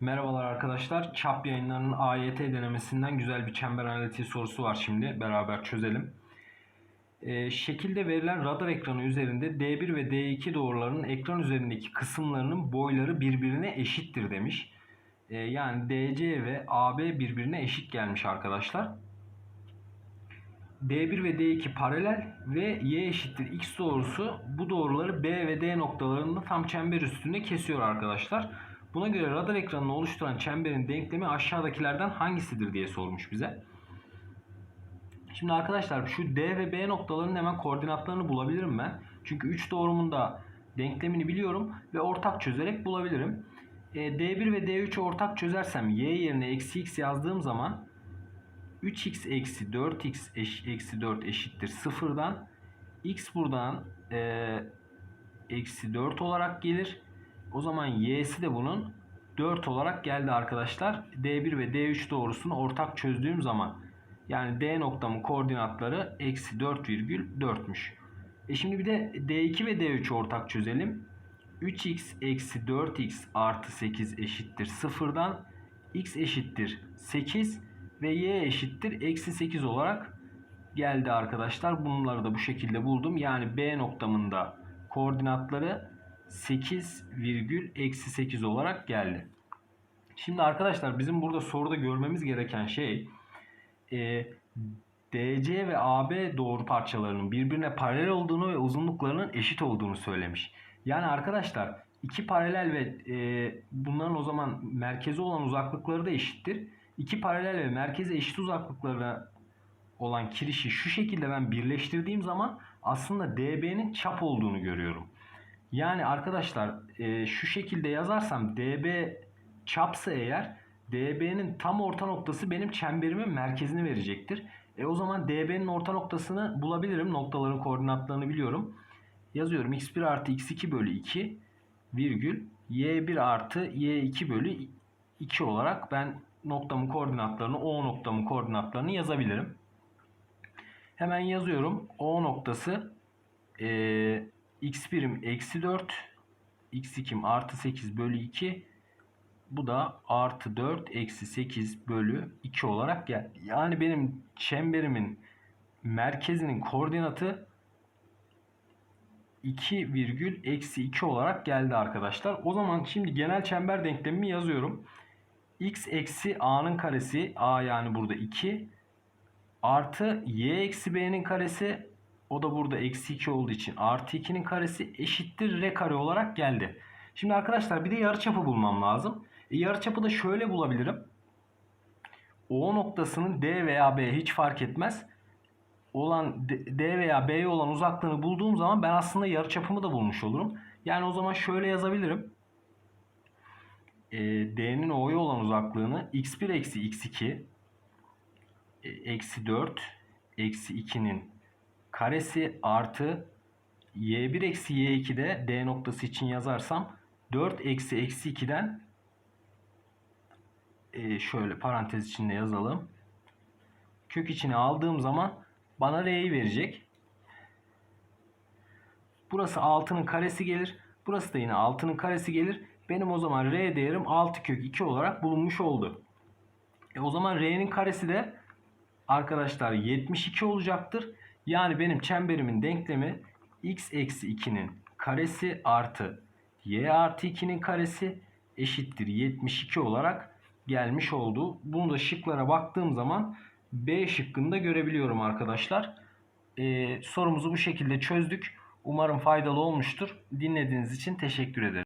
Merhabalar arkadaşlar. Çap yayınlarının AYT denemesinden güzel bir çember analitiği sorusu var şimdi. Beraber çözelim. Ee, şekilde verilen radar ekranı üzerinde D1 ve D2 doğrularının ekran üzerindeki kısımlarının boyları birbirine eşittir demiş. Ee, yani DC ve AB birbirine eşit gelmiş arkadaşlar. D1 ve D2 paralel ve Y eşittir X doğrusu bu doğruları B ve D noktalarında tam çember üstünde kesiyor arkadaşlar. Buna göre radar ekranını oluşturan çemberin denklemi aşağıdakilerden hangisidir diye sormuş bize. Şimdi arkadaşlar şu D ve B noktalarının hemen koordinatlarını bulabilirim ben. Çünkü 3 doğrumun da denklemini biliyorum ve ortak çözerek bulabilirim. E, D1 ve D3'ü ortak çözersem Y yerine eksi X yazdığım zaman 3x eksi 4x eş, eksi 4 eşittir sıfırdan. X buradan e, eksi 4 olarak gelir. O zaman y'si de bunun 4 olarak geldi arkadaşlar. D1 ve D3 doğrusunu ortak çözdüğüm zaman yani D noktamın koordinatları eksi 4,4'müş. E şimdi bir de D2 ve D3 ortak çözelim. 3x eksi 4x artı 8 eşittir sıfırdan. x eşittir 8 ve y eşittir eksi 8 olarak geldi arkadaşlar. Bunları da bu şekilde buldum. Yani B noktamın da koordinatları 8 virgül eksi 8 olarak geldi. Şimdi arkadaşlar bizim burada soruda görmemiz gereken şey e, DC ve AB doğru parçalarının birbirine paralel olduğunu ve uzunluklarının eşit olduğunu söylemiş. Yani arkadaşlar iki paralel ve e, bunların o zaman merkezi olan uzaklıkları da eşittir. İki paralel ve merkeze eşit uzaklıklarına olan kirişi şu şekilde ben birleştirdiğim zaman aslında DB'nin çap olduğunu görüyorum. Yani arkadaşlar e, şu şekilde yazarsam DB çapsa eğer DB'nin tam orta noktası benim çemberimin merkezini verecektir. E o zaman DB'nin orta noktasını bulabilirim. Noktaların koordinatlarını biliyorum. Yazıyorum x1 artı x2 bölü 2 virgül y1 artı y2 bölü 2 olarak ben noktamın koordinatlarını O noktamın koordinatlarını yazabilirim. Hemen yazıyorum. O noktası e, x birim eksi 4 x 2 artı 8 bölü 2 bu da artı 4 eksi 8 bölü 2 olarak geldi. Yani benim çemberimin merkezinin koordinatı 2 virgül eksi 2 olarak geldi arkadaşlar. O zaman şimdi genel çember denklemimi yazıyorum. x eksi a'nın karesi a yani burada 2 artı y eksi b'nin karesi o da burada eksi 2 olduğu için artı 2'nin karesi eşittir r kare olarak geldi. Şimdi arkadaşlar bir de yarıçapı bulmam lazım. E, yarıçapı da şöyle bulabilirim. O noktasının D veya B hiç fark etmez. Olan D veya B'ye olan uzaklığını bulduğum zaman ben aslında yarıçapımı da bulmuş olurum. Yani o zaman şöyle yazabilirim. E, D'nin O'ya olan uzaklığını x1 eksi x2 e, eksi 4 eksi 2'nin karesi artı y1 eksi y2'de D noktası için yazarsam 4 eksi eksi 2'den e, şöyle parantez içinde yazalım. Kök içine aldığım zaman bana R'yi verecek. Burası 6'nın karesi gelir. Burası da yine 6'nın karesi gelir. Benim o zaman R değerim 6 kök 2 olarak bulunmuş oldu. E o zaman R'nin karesi de arkadaşlar 72 olacaktır. Yani benim çemberimin denklemi x eksi 2'nin karesi artı y artı 2'nin karesi eşittir 72 olarak gelmiş oldu. Bunu da şıklara baktığım zaman B şıkkında görebiliyorum arkadaşlar. Ee, sorumuzu bu şekilde çözdük. Umarım faydalı olmuştur. Dinlediğiniz için teşekkür ederim.